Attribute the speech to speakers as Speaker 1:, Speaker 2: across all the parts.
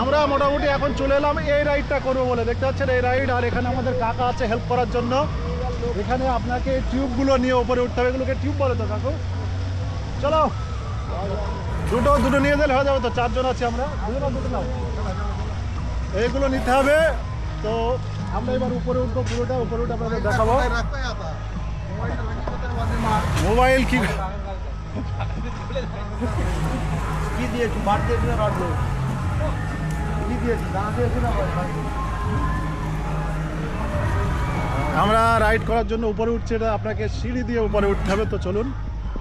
Speaker 1: আমরা মোটামুটি এখন চলে এলাম এই রাইডটা করব বলে। দেখতে পাচ্ছেন, এই রাইড আর এখানে আমাদের কাকা আছে হেল্প করার জন্য। এখানে আপনাকে টিউবগুলো নিয়ে উপরে উঠতে হবে। এগুলোকে টিউব বলে তো, কাকু? চলো। দুটো দুটো নিয়ে গেলে হয়ে যাবে তো, চারজন আছি আমরা। দুটো দুটো নাও। এইগুলো নিতে হবে। তো আমরা এবার উপরে উঠবো, পুরোটা উপরে উঠে আপনাদের দেখাবো। মোবাইল কি
Speaker 2: কি
Speaker 1: আমরা রাইড করার জন্য উপরে উঠছি, এটা আপনাকে সিঁড়ি দিয়ে উপরে উঠতে হবে, তো চলুন।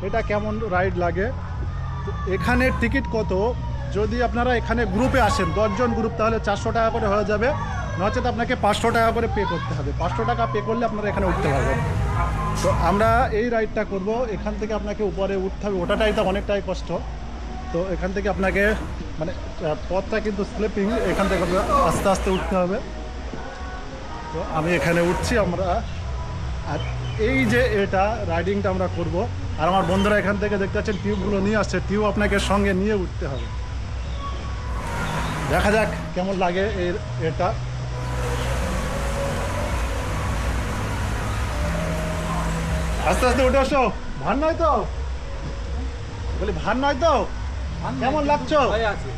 Speaker 1: এটা কেমন রাইড লাগে? তো এখানের টিকিট কত? যদি আপনারা এখানে গ্রুপে আসেন, দশজন গ্রুপ, তাহলে চারশো টাকা করে হয়ে যাবে। নচেত আপনাকে পাঁচশো টাকা করে পে করতে হবে। পাঁচশো টাকা পে করলে আপনারা এখানে উঠতে পারবেন। তো আমরা এই রাইডটা করব। এখান থেকে আপনাকে উপরে উঠতে হবে। ওটাটাই তো অনেকটাই কষ্ট। তো এখান থেকে আপনাকে মানে পথটা কিন্তু স্লিপিং এখান থেকে আস্তে আস্তে উঠতে হবে। তো আমি এখানে উঠছি, আমরা, আর এই যে এটা রাইডিংটা আমরা করব। আর আমার বন্ধুরা এখান থেকে দেখতে পাচ্ছেন টিউবগুলো নিয়ে আসছে টিউব আপনাকে সঙ্গে নিয়ে উঠতে হবে। দেখা যাক কেমন লাগে এর, এটা। আস্তে আস্তে উঠে আসো। ভার নয় তো? বলি, ভার নয় তো? কেমন লাগছো?
Speaker 2: আছে।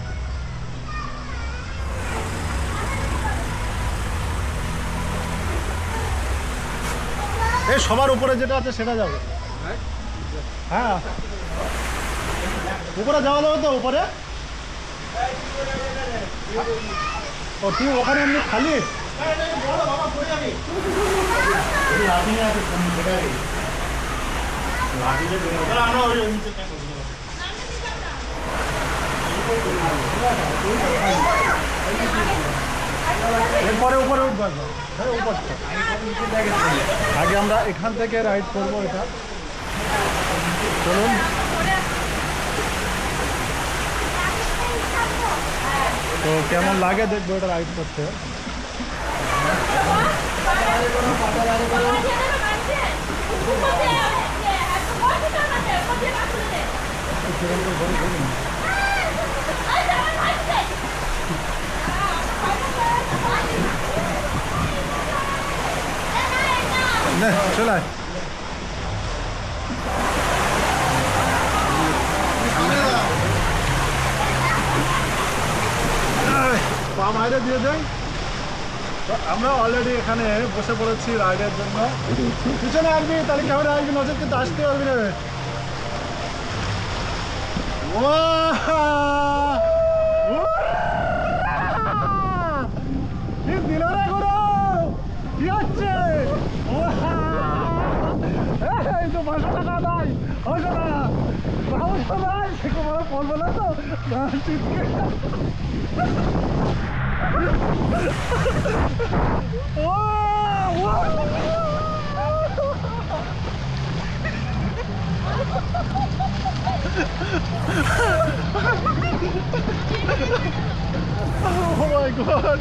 Speaker 1: এই সবার উপরে যেটা আছে সেটা যাবে। হ্যাঁ? উপরে যাওয়া যাবে তো উপরে? ও তুই ওখানে এমনি খালি? এরপরে উপরে। হ্যাঁ। আগে আমরা এখান থেকে রাইড করব এটা চলুন তো কেমন লাগে দেখব এটা রাইড করতে নে চলে আয়। আয়, পা মাইরে দিয়ে যাই আমরা অলরেডি এখানে বসে পড়েছি রাইডের জন্য। পিছনে আসবি তাহলে কেমন আসবি? নজর কিন্তু আসতে পারবি না। দিল পাঁচশো নাই সে কোনো বলবো না তো না, চিৎকার। ওয়াহ! ওয়াহ! Oh my god!